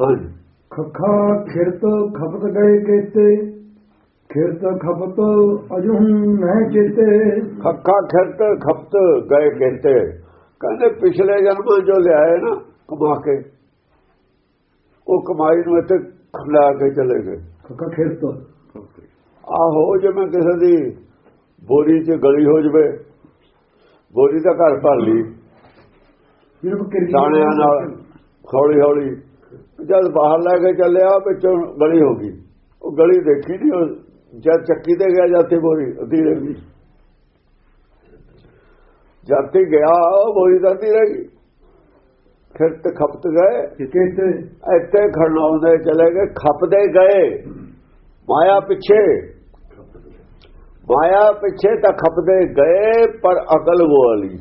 ਹਾਂਜੀ। ਖਖਾ ਖਿਰਤ ਖਪਤ ਗਏ ਕੇਤੇ ਖਿਰਤ ਖਪਤ ਅਜੂੰ ਨਹੀਂ ਚੇਤੇ। ਖੱਕਾ ਖਿਰਤ ਖਪਤ ਗਏ ਕਹਿੰਦੇ ਕਹਿੰਦੇ ਪਿਛਲੇ ਜਨਮਾਂ ਜੋ ਲਿਆਏ ਨਾ ਕਮਾ ਕੇ। ਉਹ ਕਮਾਈ ਨੂੰ ਇੱਥੇ ਖਲਾ ਕੇ ਚਲੇ ਗਏ। ਖਖਾ ਖਿਰਤ। ਆਹੋ ਜਿਵੇਂ ਕਿਸੇ ਦੀ ਬੋਰੀ 'ਚ ਗਲੀ ਹੋ ਜਵੇ ਬੋਰੀ ਦਾ ਘਰ ਭਰ ਲਈ। ਸਿਰਫ ਕਿਰਲੀ ਦਾਣਿਆਂ ਨਾਲ ਹੌਲੀ ਹੌਲੀ ਜਦ ਬਾਹਰ ਲੈ ਕੇ ਚੱਲਿਆ ਵਿੱਚੋਂ ਗਲੀ ਹੋ ਗਈ। ਉਹ ਗਲੀ ਦੇਖੀ ਨਹੀਂ ਉਹ ਜਦ ਚੱਕੀ ਤੇ ਗਿਆ ਜਾਂਦੇ ਬੋਰੀ ਅੱਧੀ ਰਹਿ ਗਈ। ਜਦ ਤੇ ਗਿਆ ਬੋਰੀ ਤਾਂ ਅੱਧੀ ਰਹਿ ਗਈ। ਫਿਰ ਤੇ ਖਪਤ ਗਏ। ਕੇਤੇ ਇੱਥੇ? ਖੜਨਾਉਂਦੇ ਚਲੇ ਗਏ ਖਪਦੇ ਗਏ। ਮਾਇਆ ਪਿੱਛੇ। ਮਾਇਆ ਪਿੱਛੇ ਤਾਂ ਖਪਦੇ ਗਏ ਪਰ ਅਕਲ ਗੋਲੀ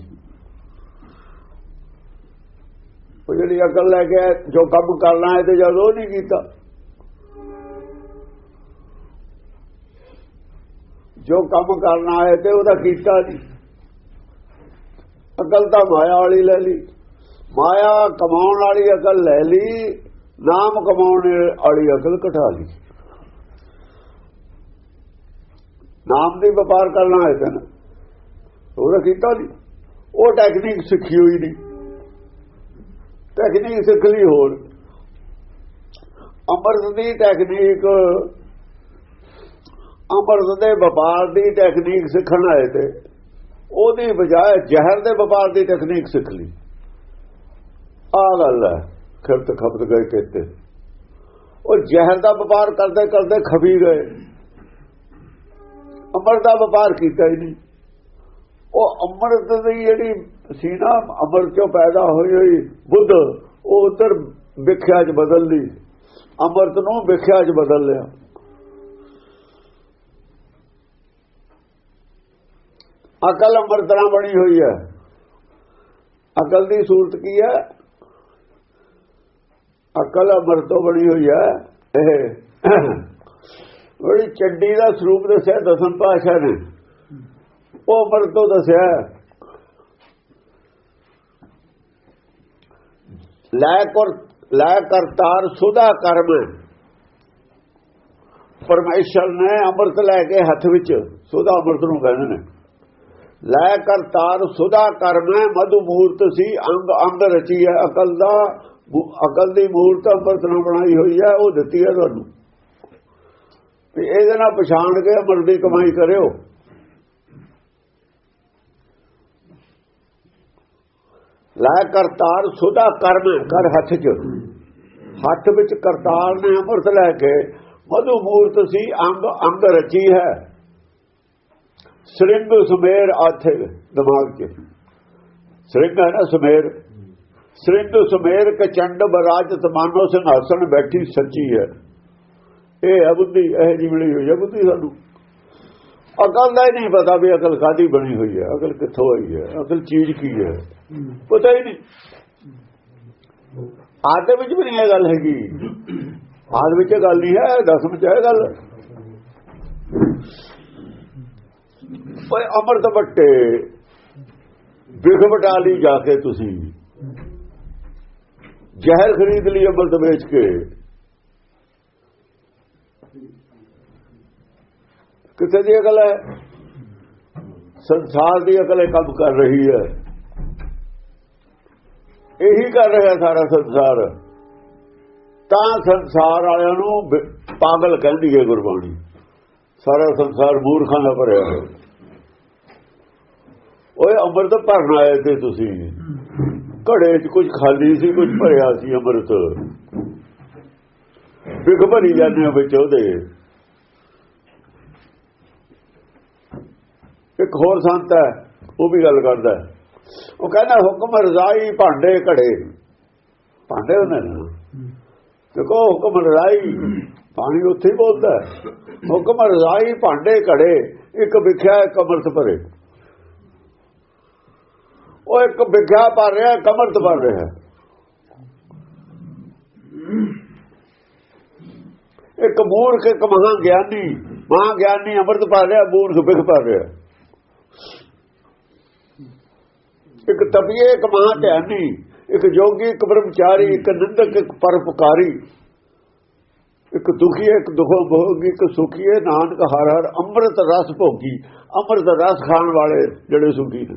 ਉਹ ਜਿਹੜੀ ਅਕਲ ਲੈ ਕੇ ਆਏ, ਜੋ ਕੰਮ ਕਰਨਾ ਹੈ ਤੇ ਜਦ ਉਹ ਨਹੀਂ ਕੀਤਾ। ਜੋ ਕੰਮ ਕਰਨਾ ਹੈ ਤੇ ਉਹਦਾ ਕੀਤਾ ਨਹੀਂ। ਅਕਲ ਤਾਂ ਮਾਇਆ ਵਾਲੀ ਲੈ ਲਈ। ਮਾਇਆ ਕਮਾਉਣ ਵਾਲੀ ਅਕਲ ਲੈ ਲਈ ਨਾਮ ਕਮਾਉਣ ਵਾਲੀ ਅਕਲ ਘਟਾ ਲਈ। ਨਾਮ ਦੀ ਵਪਾਰ ਕਰਨਾ ਹੈ ਤਾਂ ਉਹਦਾ ਕੀਤਾ ਨਹੀਂ। ਉਹ ਟੈਕਨੀਕ ਸਿੱਖੀ ਹੋਈ ਨਹੀਂ। ਟੈਕਨੀਕ ਸਿੱਖ ਲਈ ਹੋਰ। ਅੰਮ੍ਰਿਤ ਦੀ ਟੈਕਨੀਕ ਅੰਮ੍ਰਿਤ ਦੇ ਵਪਾਰ ਦੀ ਟੈਕਨੀਕ ਸਿੱਖਣ ਆਏ ਤੇ, ਉਹਦੀ ਬਜਾਏ ਜ਼ਹਿਰ ਦੇ ਵਪਾਰ ਦੀ ਟੈਕਨੀਕ ਸਿੱਖ ਲਈ। ਆ ਗੱਲ ਹੈ ਖਰਤ ਖਪਤ ਗਏ ਕਿਤੇ। ਉਹ ਜ਼ਹਿਰ ਦਾ ਵਪਾਰ ਕਰਦੇ ਕਰਦੇ ਖਬੀ ਗਏ। ਅੰਮ੍ਰਿਤ ਦਾ ਵਪਾਰ ਕੀਤਾ ਹੀ ਨਹੀਂ। ਉਹ ਅੰਮ੍ਰਿਤ ਦੀ ਜਿਹੜੀ ਸੀ ਨਾ ਅੰਮ੍ਰਿਤ ਚੋਂ ਪੈਦਾ ਹੋਈ ਹੋਈ ਬੁੱਧ, ਉਹ ਉਧਰ ਵਿਖਿਆ 'ਚ ਬਦਲ ਲਈ। ਅੰਮ੍ਰਿਤ ਨੂੰ ਵਿਖਿਆ 'ਚ ਬਦਲ ਲਿਆ। ਅਕਲ ਅੰਮ੍ਰਿਤਨਾ ਬਣੀ ਹੋਈ ਹੈ। ਅਕਲ ਦੀ ਸੂਰਤ ਕੀ ਹੈ? ਅਕਲ ਅੰਮ੍ਰਿਤ ਤੋਂ ਬਣੀ ਹੋਈ ਹੈ। ਇਹ ਬੜੀ ਚੱਡੀ ਦਾ ਸਰੂਪ ਦੱਸਿਆ ਦਸਮ ਪਾਸ਼ਾ ਨੇ। ਉਹ ਅੰਮ੍ਰਿਤ ਤੋਂ ਦੱਸਿਆ। ਲੈ ਕਰ, ਲੈ ਕਰਤਾਰ ਸੁਦਾ ਕਰਮ। ਪਰਮੇਸ਼ਰ ਨੇ ਅੰਮ੍ਰਿਤ ਲੈ ਕੇ ਹੱਥ ਵਿੱਚ ਸੁਦਾ ਅੰਮ੍ਰਿਤ ਨੂੰ ਕਹਿੰਦੇ ਨੇ। ਲੈ ਕਰਤਾਰ ਸੁਦਾ ਕਰਮ, ਮਧੂ ਮੂਰਤ ਸੀ ਅੰਗ ਅੰਗ ਰਚੀ ਹੈ, ਅਕਲ ਦਾ ਅਕਲ ਦੀ ਮੂਰਤ ਅੰਮ੍ਰਿਤ ਨੂੰ ਬਣਾਈ ਹੋਈ ਹੈ, ਉਹ ਦਿੱਤੀ ਹੈ ਤੁਹਾਨੂੰ। ਤੇ ਇਹਦੇ ਨਾਲ ਪਛਾਣ ਕੇ ਅੰਮ੍ਰਿਤ ਦੀ ਕਮਾਈ ਕਰਿਓ। ਲੈ ਕਰਤਾਰ ਸੁਦਾ ਕਰਮ ਕਰ ਹੱਥ 'ਚ। ਹੱਥ ਵਿੱਚ ਕਰਤਾਰ ਨੇ ਅੰਮ੍ਰਿਤ ਲੈ ਕੇ, ਮਧੂ ਮੂਰਤ ਸੀ ਅੰਗ ਅੰਗ ਰਚੀ ਹੈ। ਸ੍ਰਿੰਗ ਸੁਮੇਰ ਆਥੇ, ਦਿਮਾਗ 'ਚ। ਸ੍ਰਿੰਗ ਹੈ ਨਾ ਸੁਮੇਰ? ਸ੍ਰਿੰਗ ਸੁਮੇਰ ਕੇ ਚੰਡ ਬਰਾਜਤ ਮਾਨੋ ਸਿੰਘਾਸਣ ਬੈਠੀ ਸੱਚੀ ਹੈ। ਇਹ ਹੈ ਬੁੱਧੀ, ਇਹ ਜੀ ਮਿਲੀ ਹੋਈ ਹੈ ਬੁੱਧੀ ਸਾਨੂੰ। ਅਕਲ ਦਾ ਹੀ ਨਹੀਂ ਪਤਾ ਵੀ ਅਕਲ ਕਾਦੀ ਬਣੀ ਹੋਈ ਹੈ, ਅਕਲ ਕਿੱਥੋਂ ਆਈ ਹੈ, ਅਕਲ ਚੀਜ਼ ਕੀ ਹੈ। ਪਤਾ ਹੀ ਨਹੀਂ। ਆਦੇ ਵਿੱਚ ਵੀ ਨਹੀਂ ਇਹ ਗੱਲ ਹੈਗੀ। ਆਦ ਵਿੱਚ ਇਹ ਗੱਲ ਨਹੀਂ ਹੈ ਦਸਮ ਚ ਇਹ ਗੱਲ। ਓਏ ਅਮਰਤ ਬੱਟੇ, ਵਿਖ ਵਟਾ ਲਈ ਜਾ ਕੇ ਤੁਸੀਂ। ਜ਼ਹਿਰ ਖਰੀਦ ਲਈ ਅਮਰਤ ਵੇਚ ਕੇ। ਕਿਤੇ ਦੀ ਅਕਲ ਹੈ? ਸੰਸਾਰ ਦੀ ਅਕਲ ਕੰਮ ਕਰ ਰਹੀ ਹੈ। ਇਹੀ ਕਰ ਰਿਹਾ ਸਾਰਾ ਸੰਸਾਰ। ਤਾਂ ਸੰਸਾਰ ਵਾਲਿਆਂ ਨੂੰ ਪਾਗਲ ਕਹਿੰਦੀ ਹੈ ਗੁਰਬਾਣੀ। ਸਾਰਾ ਸੰਸਾਰ ਮੂਰਖਾਂ ਦਾ ਭਰਿਆ ਹੈ ਓਏ, ਅੰਮ੍ਰਿਤ ਭਰਨ ਆਏ ਤੇ ਤੁਸੀਂ। ਘੜੇ 'ਚ ਕੁਝ ਖਾਲੀ ਸੀ, ਕੁਝ ਭਰਿਆ ਸੀ ਅੰਮ੍ਰਿਤ। ਵਿਖ ਭਰੀ ਜਾਂਦੇ ਹੋ ਵਿੱਚ ਉਹਦੇ। ਇੱਕ ਹੋਰ ਸੰਤ ਹੈ, ਉਹ ਵੀ ਗੱਲ ਕਰਦਾ ਉਹ ਕਹਿੰਦਾ, ਹੁਕਮ ਰਜ਼ਾਈ ਭਾਂਡੇ ਘੜੇ। ਭਾਂਡੇ ਉਹਨੇ ਨਾ ਦੇਖੋ, ਹੁਕਮ ਰਜ਼ਾਈ ਪਾਣੀ ਉੱਥੇ ਹੀ ਬੋਲਦਾ ਹੈ। ਹੁਕਮ ਰਜ਼ਾਈ ਭਾਂਡੇ ਘੜੇ, ਇੱਕ ਵਿਖਿਆ ਇੱਕ ਅਮਰਤ ਭਰੇ। ਉਹ ਇੱਕ ਵਿਖਿਆ ਭਰ ਰਿਹਾ, ਇੱਕ ਅਮਰਤ ਭਰ ਰਿਹਾ। ਇੱਕ ਮੂਰਖ, ਇੱਕ ਮਹਾਂ ਗਿਆਨੀ ਮਹਾਂ ਗਿਆਨੀ ਅਮਰਤ ਭਰ ਰਿਹਾ, ਮੂਰਖ ਵਿਖ ਭਰ ਰਿਹਾ। ਇੱਕ ਤਪੀਏ, ਇੱਕ ਮਹਾਂ ਧਿਆਨੀ ਇੱਕ ਜੋਗੀ, ਇੱਕ ਬ੍ਰਹਮਚਾਰੀ, ਇੱਕ ਨਿੰਦਕ, ਇੱਕ ਪਰਪਕਾਰੀ ਇੱਕ ਦੁਖੀ ਇੱਕ ਦੁਖੋਂ ਭੋਗੀ, ਇੱਕ ਸੁਖੀ ਨਾਨਕ ਹਰ ਹਰ ਅੰਮ੍ਰਿਤ ਰਸ ਭੋਗੀ। ਅੰਮ੍ਰਿਤ ਰਸ ਖਾਣ ਵਾਲੇ ਜਿਹੜੇ ਸੁਖੀ ਨੇ।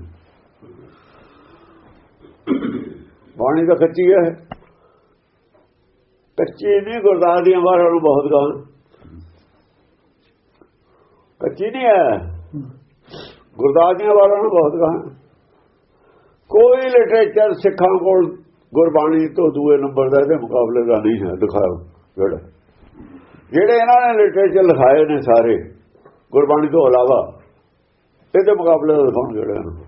ਬਾਣੀ ਤਾਂ ਕੱਚੀ ਹੈ। ਕੱਚੀ ਨਹੀਂ, ਗੁਰਦਾਸ ਦੀਆਂ ਵਾਰਾਂ ਨੂੰ ਬਹੁਤ ਗਾਣ ਕੱਚੀ ਨਹੀਂ ਹੈ। ਗੁਰਦਾਸ ਦੀਆਂ ਵਾਰਾਂ ਨੂੰ ਬਹੁਤ ਕਹਾਂ। ਕੋਈ ਲਿਟਰੇਚਰ ਸਿੱਖਾਂ ਕੋਲ ਗੁਰਬਾਣੀ ਤੋਂ ਦੂਏ ਨੰਬਰ ਦਾ ਇਹਦੇ ਮੁਕਾਬਲੇ ਦਾ ਨਹੀਂ ਹੈ, ਦਿਖਾਓ ਜਿਹੜਾ। ਜਿਹੜੇ ਇਹਨਾਂ ਨੇ ਲਿਟਰੇਚਰ ਲਿਖਾਏ ਨੇ ਸਾਰੇ, ਗੁਰਬਾਣੀ ਤੋਂ ਇਲਾਵਾ, ਇਹਦੇ ਮੁਕਾਬਲੇ ਦਾ ਦਿਖਾਉਣ ਜਿਹੜੇ ਨੇ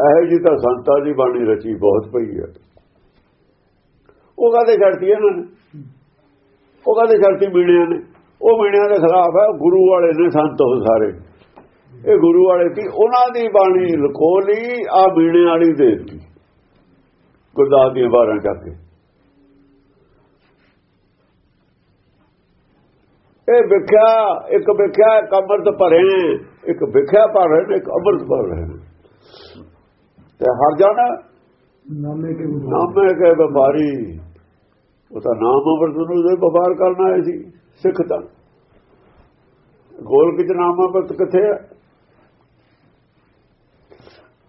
ਇਹ ਜੀ ਤਾਂ ਸੰਤਾਂ ਦੀ ਬਾਣੀ ਰਚੀ ਬਹੁਤ ਪਈ ਹੈ। ਉਹ ਕਾਹਦੇ ਛੱਡਤੀ ਇਹਨਾਂ ਨੇ? ਉਹ ਕਾਹਦੇ ਛੱਡਤੀ ਮੀਣਿਆਂ ਨੇ? ਉਹ ਮੀਣਿਆਂ ਦੇ ਖਿਲਾਫ ਹੈ, ਗੁਰੂ ਵਾਲੇ ਨੇ ਸੰਤ ਉਹ ਸਾਰੇ। ਇਹ ਗੁਰੂ ਵਾਲੇ ਸੀ ਉਹਨਾਂ ਦੀ ਬਾਣੀ ਲਿਖੋ ਲਈ ਆ ਮੀਣੇ ਵਾਲੀ ਦੇ ਦਿੱਤੀ। ਗੁਰਦਾਸ ਦੀਆਂ ਬਾਰਾਂ ਚੱਕ ਕੇ। ਇਹ ਵਿਖਿਆ ਇੱਕ ਵਿਖਿਆ ਇੱਕ ਅੰਮ੍ਰਿਤ ਭਰੇ ਇੱਕ ਵਿਖਿਆ ਭਰ ਰਹੇ ਨੇ ਇੱਕ ਅੰਮ੍ਰਿਤ ਭਰ ਰਹੇ ਨੇ। ਤੇ ਹਰ ਜਨ ਨਾਮੇ ਕੇ ਨਾਮੇ ਕੇ ਵਪਾਰੀ ਉਹ ਤਾਂ ਨਾਮ ਅੰਮ੍ਰਿਤ ਨੂੰ ਦੇ ਵਪਾਰ ਕਰਨ ਆਏ ਸੀ ਸਿੱਖ ਤਾਂ। ਗੋਲਕ ਚ ਨਾਮ ਅੰਮ੍ਰਿਤ ਕਿੱਥੇ ਹੈ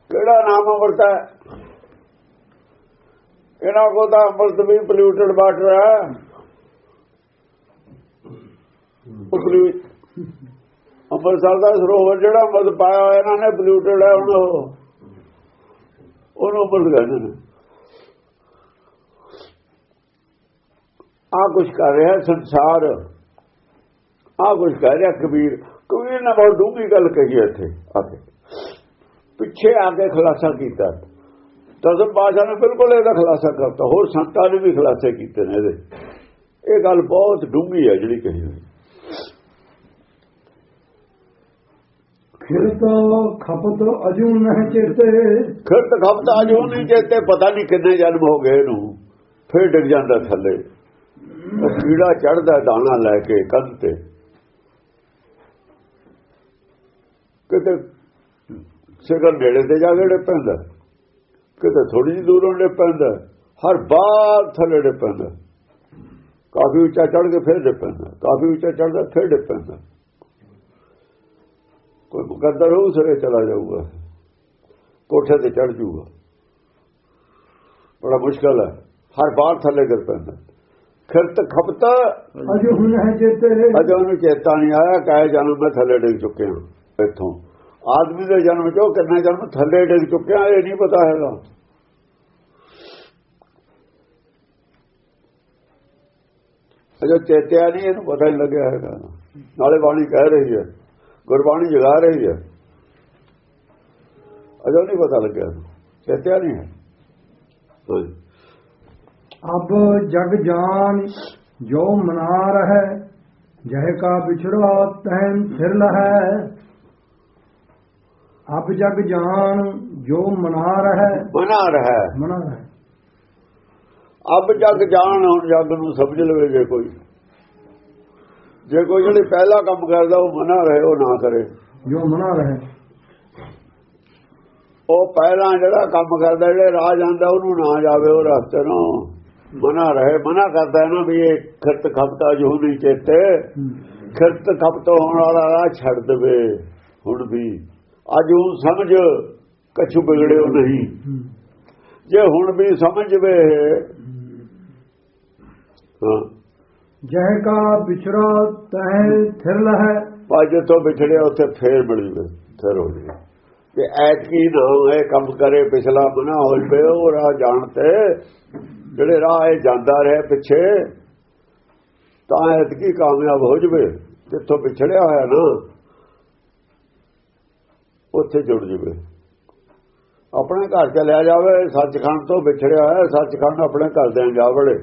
ਕਿਹੜਾ ਨਾਮ ਅੰਮ੍ਰਿਤ ਹੈ? ਇਹਨਾਂ ਕੋ ਤਾਂ ਅੰਮ੍ਰਿਤ ਵੀ ਪੋਲਿਊਟਡ ਵਾਟਰ ਹੈ। ਅੰਮ੍ਰਿਤਸਰ ਦਾ ਸਰੋਵਰ ਜਿਹੜਾ ਅੰਮ੍ਰਿਤ ਪਾਇਆ ਹੋਇਆ ਇਹਨਾਂ ਨੇ ਪੋਲਿਊਟਡ ਹੈ ਹੁਣ ਉਹਨੂੰ ਅੰਮ੍ਰਿਤ ਕਹਿੰਦੇ ਨੇ। ਆ ਕੁਝ ਕਰ ਰਿਹਾ ਸੰਸਾਰ। ਆ ਕੁਝ ਕਰ ਰਿਹਾ ਕਬੀਰ। ਕਬੀਰ ਨੇ ਬਹੁਤ ਡੂੰਘੀ ਗੱਲ ਕਹੀ ਹੈ ਇੱਥੇ, ਆ ਕੇ। ਪਿੱਛੇ ਆ ਕੇ ਖੁਲਾਸਾ ਕੀਤਾ। ਦਸਮ ਪਾਸ਼ਾ ਨੇ ਬਿਲਕੁਲ ਇਹਦਾ ਖੁਲਾਸਾ ਕਰਤਾ ਹੋਰ ਸੰਤਾਂ ਨੇ ਵੀ ਖੁਲਾਸੇ ਕੀਤੇ ਨੇ ਇਹਦੇ। ਇਹ ਗੱਲ ਬਹੁਤ ਡੂੰਘੀ ਹੈ ਜਿਹੜੀ ਕਹੀ ਹੋਈ। ਫਿਰ ਤੋ ਖਪਤ ਅਜੂ ਨਹਿ ਚੇਤੇ। ਫਿਰ ਤਾਂ ਖਪਤਾ ਜੋ ਨਹੀਂ ਚੇਤੇ ਪਤਾ ਨਹੀਂ ਕਿੰਨੇ ਜਨਮ ਹੋ ਗਏ ਇਹਨੂੰ। ਫਿਰ ਡਿੱਗ ਜਾਂਦਾ ਥੱਲੇ। ਕੀੜਾ ਚੜਦਾ ਦਾਣਾ ਲੈ ਕੇ ਕੰਧ ਤੇ। ਕਿਤੇ ਸਿਗਰ ਨੇੜੇ ਤੇ ਜਾ ਕੇ ਡਿੱਗ ਪੈਂਦਾ ਕਿਤੇ ਥੋੜੀ ਜਿਹੀ ਦੂਰੋਂ ਡਿੱਗ ਪੈਂਦਾ ਹਰ ਬਾਰ ਥੱਲੇ ਡਿੱਗ ਪੈਂਦਾ ਕਾਫੀ ਉੱਚਾ ਚੜ ਕੇ ਫਿਰ ਡਿੱਗ ਪੈਂਦਾ ਕਾਫੀ ਉੱਚਾ ਚੜਦਾ ਫਿਰ ਡਿੱਗ ਪੈਂਦਾ ਕੋਈ ਮੁਕੱਦਰ ਹੋ ਸਰੇ ਚਲਾ ਜਾਊਗਾ। ਕੋਠੇ ਤੇ ਚੜ ਜਾਊਗਾ। ਬੜਾ ਮੁਸ਼ਕਲ ਹੈ। ਹਰ ਬਾਰ ਥੱਲੇ ਗਿਰ ਪੈਂਦਾ ਖਿਰਤ ਖਪਤਾ। ਅਜੂ ਨਹਿ ਚੇਤੇ। ਅਜੇ ਉਹਨੂੰ ਚੇਤਾ ਨਹੀਂ ਆਇਆ। ਕਾਇ ਜਨਮ ਮੈਂ ਥੱਲੇ ਡਿੱਗ ਚੁੱਕੇ ਹਾਂ। ਇੱਥੋਂ ਆਦਮੀ ਦੇ ਜਨਮ ਚੋਂ ਕਿੰਨਾ ਜਨਮ ਥੱਲੇ ਡਿੱਗ ਚੁੱਕਿਆ, ਇਹ ਨਹੀਂ ਪਤਾ ਹੈਗਾ। ਅਜੇ ਚੇਤਿਆ ਨਹੀਂ, ਇਹਨੂੰ ਪਤਾ ਹੀ ਲੱਗਿਆ ਹੈਗਾ। ਨਾਲੇ ਬਾਣੀ ਕਹਿ ਰਹੀ ਹੈ, ਗੁਰਬਾਣੀ ਜਗਾ ਰਹੀ ਹੈ। ਅਜੇ ਨਹੀਂ ਪਤਾ ਲੱਗਿਆ ਇਹਨੂੰ। ਚੇਤਿਆ ਨਹੀਂ ਹੈ। ਅਬ ਜਗ ਜਾਨ, ਜੋ ਮਨਾ ਰਹਿ, ਜਹ ਕਾ ਵਿਛੜਾ ਤੈਨ ਫਿਰ ਲਹੈ। ਅਬ ਜਗ ਜਾਨ ਜੋ ਮਨਾ ਰਹਿ ਮਨਾ ਰਹਾ। ਮਨਾ ਰਹਿ। ਅਬ ਜਗ ਜਾਣ ਹੁਣ ਜਗ ਨੂੰ ਸਮਝ ਲਵੇ ਜੇ ਕੋਈ। ਜੇ ਕੋਈ ਜਿਹੜੀ ਪਹਿਲਾ ਕੰਮ ਕਰਦਾ ਉਹ ਮਨਾ ਰਹੇ ਉਹ ਨਾ ਕਰੇ। ਜੋ ਮਨਾ ਰਹਿ। ਉਹ ਪਹਿਲਾਂ ਜਿਹੜਾ ਕੰਮ ਕਰਦਾ ਜਿਹੜੇ ਰਾਹ ਜਾਂਦਾ ਉਹਨੂੰ ਨਾ ਜਾਵੇ ਉਹ ਰਸਤੇ ਨੂੰ ਮਨਾ ਰਹੇ। ਮਨਾ ਕਰਦਾ ਨਾ ਵੀ ਇਹ ਖਰਤ ਖਪਤਾ ਜੋ ਨਹੀਂ ਚੇਤੇ। ਖਰਤ ਖਪਤ ਹੋਣ ਵਾਲਾ ਰਾਹ ਛੱਡ ਦੇਵੇ ਹੁਣ ਵੀ। ਅੱਜ ਉਹ ਸਮਝ ਕਛੂ ਵਿਗੜਿਓ ਨਹੀਂ। ਜੇ ਹੁਣ ਵੀ ਸਮਝਵੇ ਜਹ ਕਾ ਵਿਛੜਾ ਤੈਨ ਫਿਰ ਲਹੈ। ਅੱਜ ਤੋਂ ਵਿਛੜਿਆ ਉੱਥੇ ਫੇਰ ਮਿਲ ਜਵੇ ਫਿਰ ਹੋ ਜਵੇ। ਕਿ ਐਤਕੀ ਨਾ ਇਹ ਕੰਮ ਕਰੇ ਪਿਛਲਾ ਬਣਾ ਹੋ ਜਵੇ ਉਹ ਰਾਹ ਜਾਣ ਤੇ ਜਿਹੜੇ ਰਾਹ ਇਹ ਜਾਂਦਾ ਰਿਹਾ ਪਿੱਛੇ ਤਾਂ ਐਤਕੀ ਕਾਮਯਾਬ ਹੋ ਜਵੇ ਜਿੱਥੋਂ ਵਿਛੜਿਆ ਹੋਇਆ ਨਾ। ਉੱਥੇ ਜੁੜ ਜਵੇ। ਆਪਣੇ ਘਰ ਚਲਿਆ ਜਾਵੇ ਸੱਚਖੰਡ ਤੋਂ ਵਿਛੜਿਆ ਹੋਇਆ ਸੱਚਖੰਡ ਆਪਣੇ ਘਰ ਦੇ ਜਾ ਵੜੇ।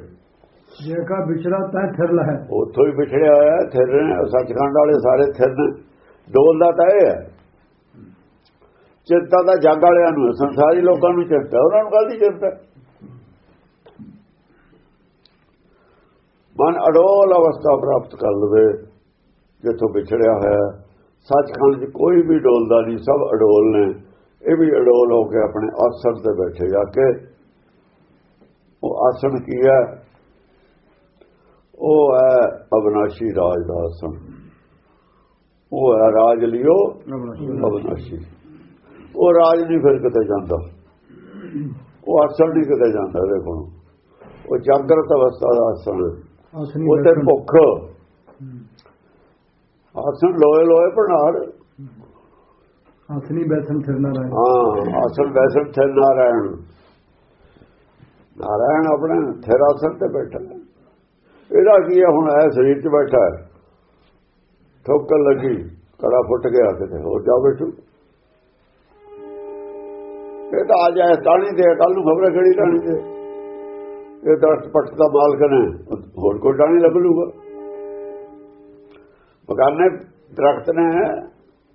ਜਹ ਕਾ ਵਿਛੜਾ ਤੈਨ ਫਿਰ ਲਹੈ। ਉੱਥੋਂ ਹੀ ਵਿਛੜਿਆ ਹੋਇਆ ਥਿਰ ਨੇ ਸੱਚਖੰਡ ਵਾਲੇ ਸਾਰੇ ਥਿਰ ਨੇ। ਡੋਲਦਾ ਤਾਂ ਇਹ ਹੈ। ਚਿੰਤਾ ਦਾ ਜੱਗ ਵਾਲਿਆਂ ਨੂੰ ਸੰਸਾਰੀ ਲੋਕਾਂ ਨੂੰ ਚਿੰਤਾ ਉਹਨਾਂ ਨੂੰ ਕਾਹਦੀ ਚਿੰਤਾ ਮਨ ਅਡੋਲ ਅਵਸਥਾ ਪ੍ਰਾਪਤ ਕਰ ਲਵੇ ਜਿੱਥੋਂ ਵਿਛੜਿਆ ਹੋਇਆ ਹੈ। ਸੱਚਖੰਡ 'ਚ ਕੋਈ ਵੀ ਡੋਲਦਾ ਨਹੀਂ ਸਭ ਅਡੋਲ ਨੇ। ਇਹ ਵੀ ਅਡੋਲ ਹੋ ਕੇ ਆਪਣੇ ਆਸਣ ਤੇ ਬੈਠੇ ਜਾ ਕੇ। ਆਸਣ ਕੀ ਹੈ? ਉਹ ਹੈ ਅਬਨਾਸ਼ੀ ਰਾਜ ਦਾ ਆਸਣ। ਉਹ ਹੈ ਰਾਜ ਲਿਓ ਅਬਨਾਸ਼ੀ ਉਹ ਰਾਜ ਨਹੀਂ ਫਿਰ ਕਿਤੇ ਜਾਂਦਾ। ਉਹ ਆਸਣ ਨਹੀਂ ਕਿਤੇ ਜਾਂਦਾ ਇਹਦੇ ਕੋਲ। ਉਹ ਜਾਗਰਤ ਅਵਸਥਾ ਦਾ ਆਸਣ ਹੈ। ਆਸਨੀ ਉਹ ਤੇ ਭੁੱਖ। ਆਸਣ ਲੋਏ ਲੋਏ ਪ੍ਰਣਾਰ ਆਸਨੀ ਬੈਠਨ ਫਿਰਨਾ ਰਹੇ ਹਾਂ ਆਸਣ ਵੈਸਣ ਤੇ ਨਾਰਾਇਣ। ਨਾਰਾਇਣ ਆਪਣੇ ਥਿਰ ਆਸਣ ਤੇ ਬੈਠਾ। ਇਹਦਾ ਕੀ ਹੈ ਹੁਣ? ਇਹ ਸਰੀਰ 'ਚ ਬੈਠਾ ਹੈ। ਠੋਕਰ ਲੱਗੀ ਕੜਾ ਫੁੱਟ ਗਿਆ ਕਿਤੇ ਹੋਰ ਜਾ ਬੈਠੂ। ਇਹ ਤਾਂ ਆ ਜਾਏ ਟਾਣੀ ਦੇ ਕੱਲ ਨੂੰ ਖਬਰ ਕਿਹੜੀ ਟਾਣੀ ਦੇ? ਇਹ ਦਰਖਤ ਪੱਟ ਦਾ ਮਾਲਕ ਨੇ ਹੋਰ ਕੋਈ ਟਾਣੀ ਲੱਭ ਲੂਗਾ ਮਕਾਨੇ ਦਰਖਤ ਨੇ,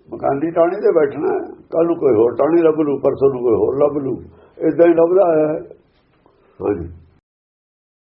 ਮਕਾਨੀ ਟਾਣੀ ਤੇ ਬੈਠਣਾ ਕੱਲ ਨੂੰ ਕੋਈ ਹੋਰ ਟਾਣੀ ਲੱਭ ਲੂ ਪਰਸੋਂ ਨੂੰ ਕੋਈ ਹੋਰ ਲੱਭ ਲੂ ਇਦਾਂ ਹੀ ਲੱਭਦਾ ਹੈ। ਹਾਂਜੀ।